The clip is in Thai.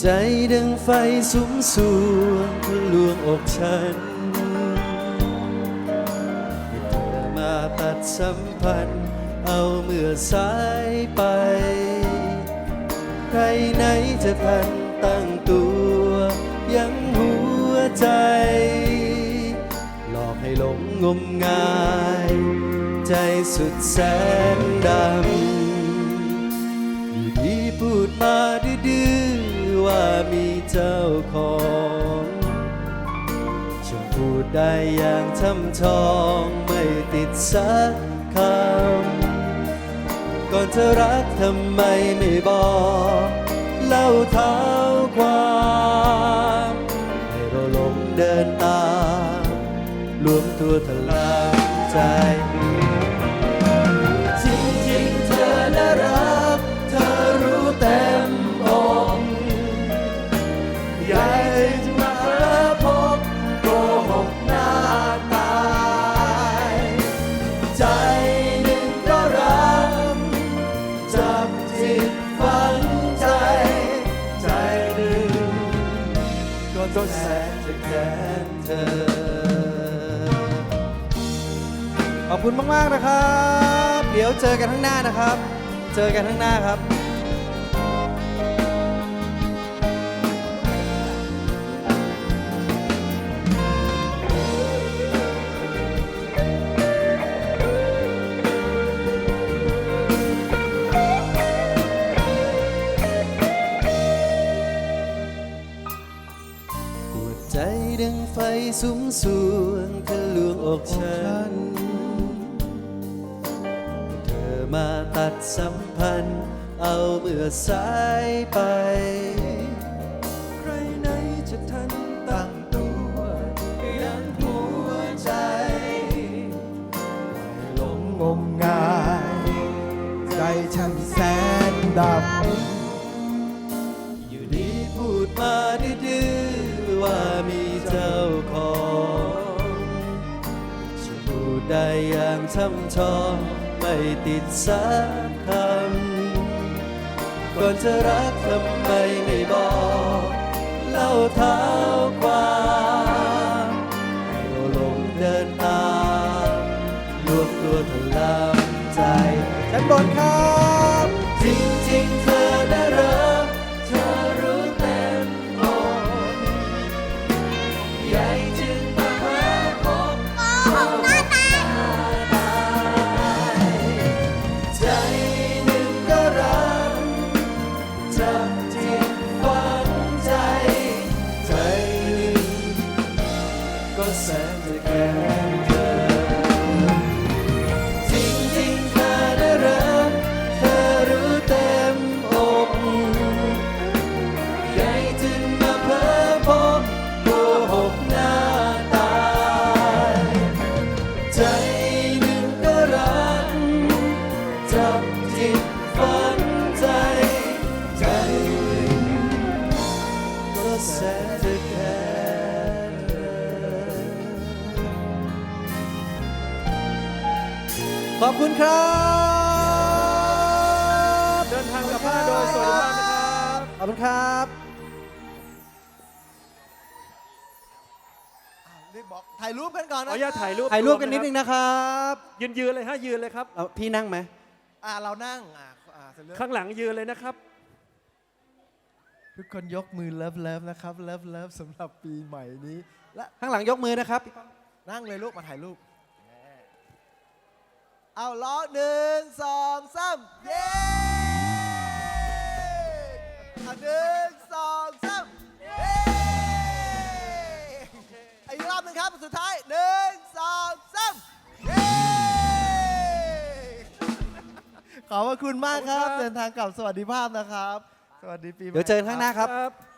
ใจดังไฟสุมสวงทะลวงอกฉันเธอมาตัดสัมพันธ์ เอาเมื่อสายไป ใครไหนจะทันตั้งตัว ยังหัวใจ หลอกให้หลงงมงาย ใจสุดแสนดำ มีเจ้าของฉันพูดได้อย่างช่ำชองไม่ติดสักคำก่อนเธอรักทำไมไม่บอกเล่าเท้าความให้เราหลงเดินตามรวมตัวทล ก็ต้องแสนจะแค้นเธอ ขอบคุณมาก ๆ นะครับ เดี๋ยวเจอกันข้างหน้านะครับ เจอกันข้างหน้าครับ สุมสวงทะลวงอกฉัน เธอมาตัดสัมพันธ์ เอาเมื่อสายไป ใครไหนจะทันตั้งตัวยังหัวใจหลงงมงาย ใจฉันแสนดับ อยู่ดีพูดมาดื้อ อย่างช่ำชองไม่ติดสักคำก่อนจะรักทำไมไม่บอกเล่าเท้าความให้เราหลงเดินตามลวกตัวเธอลำใจฉันบนครับ จริงๆเธอ ขอบคุณครับเดินทางกลับบ้านโดยสวัสดิภาพนะครับขอบคุณครับำรีบบอกถ่ายรูปกันก่อนขนะออนุญาตถ่ายรูปถ่ายรูปกันนิดนึงนะครับยืนยืนเลยฮะยืนเลยครับ เอาพี่นั่งไหมอ่าเรานั่งอ่าอ่าเสร็จแล้วข้างหลังยืนเลยนะครับ ทุกคนยกมือเลิฟเลิฟนะครับเลิฟเลิฟสำหรับปีใหม่นี้ และข้างหลังยกมือนะครับ นั่งเลยลูกมาถ่ายรูป เอาล้อหนึ่งสองสามเย้เอาหนึ่งสองสามเย้อีกรอบหนึ่งครับสุดท้ายหนึ่งสองสามเย้ขอบพระคุณมากครับขอบคุณครับเดินทางกลับสวัสดิภาพนะครับ สวัสดีปีใหม่ เดี๋ยวเจอกันข้างหน้าครับครับ